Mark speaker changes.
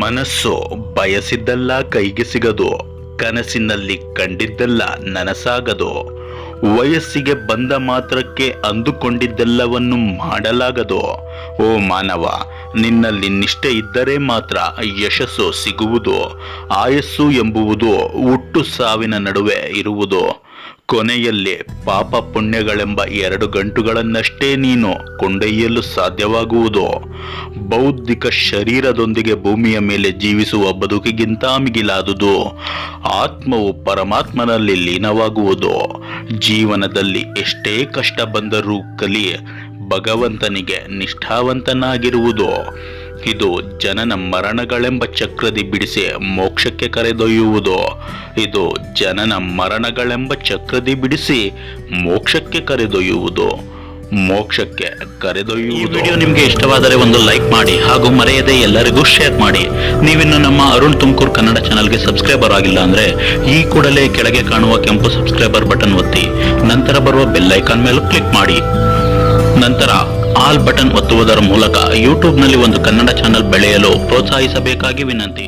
Speaker 1: ಮನಸ್ಸು ಬಯಸಿದ್ದೆಲ್ಲ ಕೈಗೆ ಸಿಗದು ಕನಸಿನಲ್ಲಿ ಕಂಡಿದ್ದೆಲ್ಲ ನನಸಾಗದು. ವಯಸ್ಸಿಗೆ ಬಂದ ಮಾತ್ರಕ್ಕೆ ಅಂದುಕೊಂಡಿದ್ದೆಲ್ಲವನ್ನು ಮಾಡಲಾಗದು. ಓ ಮಾನವ ನಿನ್ನಲ್ಲಿ ನಿಷ್ಠೆ ಇದ್ದರೆ ಮಾತ್ರ ಯಶಸ್ಸು ಸಿಗುವುದು, ಆಯಸ್ಸು ಎಂಬುವುದು ಹುಟ್ಟು ಸಾವಿನ ನಡುವೆ ಇರುವುದು. ಕೊನೆಯಲ್ಲಿ ಪಾಪ ಪುಣ್ಯಗಳೆಂಬ ಎರಡು ಗಂಟುಗಳನ್ನಷ್ಟೇ ನೀನು ಕೊಂಡೊಯ್ಯಲು ಸಾಧ್ಯವಾಗುವುದು. ಬೌದ್ಧಿಕ ಶರೀರದೊಂದಿಗೆ ಭೂಮಿಯ ಮೇಲೆ ಜೀವಿಸುವ ಬದುಕಿಗಿಂತ ಮಿಗಿಲಾದುದು. ಆತ್ಮವು ಪರಮಾತ್ಮನಲ್ಲಿ ಲೀನವಾಗುವುದು. ಜೀವನದಲ್ಲಿ ಎಷ್ಟೇ ಕಷ್ಟ ಬಂದರೂ ಕಲಿ ಭಗವಂತನಿಗೆ ನಿಷ್ಠಾವಂತನಾಗಿರುವುದು? ಇದು ಜನನ ಮರಣಗಳೆಂಬ ಚಕ್ರದಿ ಬಿಡಿಸಿ ಮೋಕ್ಷಕ್ಕೆ ಕರೆದೊಯ್ಯುವುದು? ಇದು ಜನನ ಮರಣಗಳೆಂಬ ಚಕ್ರದಿ ಬಿಡಿಸಿ ಮೋಕ್ಷಕ್ಕೆ ಕರೆದೊಯ್ಯುವುದು? ಮೋಕ್ಷಕ್ಕೆ ಕರೆದೊಯ್ಯುವ ಈ ವಿಡಿಯೋ ನಿಮಗೆ ಇಷ್ಟವಾದರೆ ಒಂದು ಲೈಕ್ ಮಾಡಿ ಹಾಗೂ ಮರೆಯದೆ ಎಲ್ಲರಿಗೂ ಶೇರ್ ಮಾಡಿ. ನೀವಿನ್ನು ನಮ್ಮ ಅರುಣ್ ತುಮಕೂರು ಕನ್ನಡ ಚಾನಲ್ಗೆ ಸಬ್ಸ್ಕ್ರೈಬರ್ ಆಗಿಲ್ಲ ಅಂದರೆ ಈ ಕೂಡಲೇ ಕೆಳಗೆ ಕಾಣುವ ಕೆಂಪು ಸಬ್ಸ್ಕ್ರೈಬರ್ ಬಟನ್ ಒತ್ತಿ ನಂತರ ಬರುವ ಬೆಲ್ ಐಕಾನ್ ಮೇಲೂ ಕ್ಲಿಕ್ ಮಾಡಿ. ನಂತರ ಆಲ್ ಬಟನ್ ಒತ್ತುವುದರ ಮೂಲಕ ಯೂಟ್ಯೂಬ್ನಲ್ಲಿ ಒಂದು ಕನ್ನಡ ಚಾನೆಲ್ ಬೆಳೆಯಲು ಪ್ರೋತ್ಸಾಹಿಸಬೇಕಾಗಿ ವಿನಂತಿ.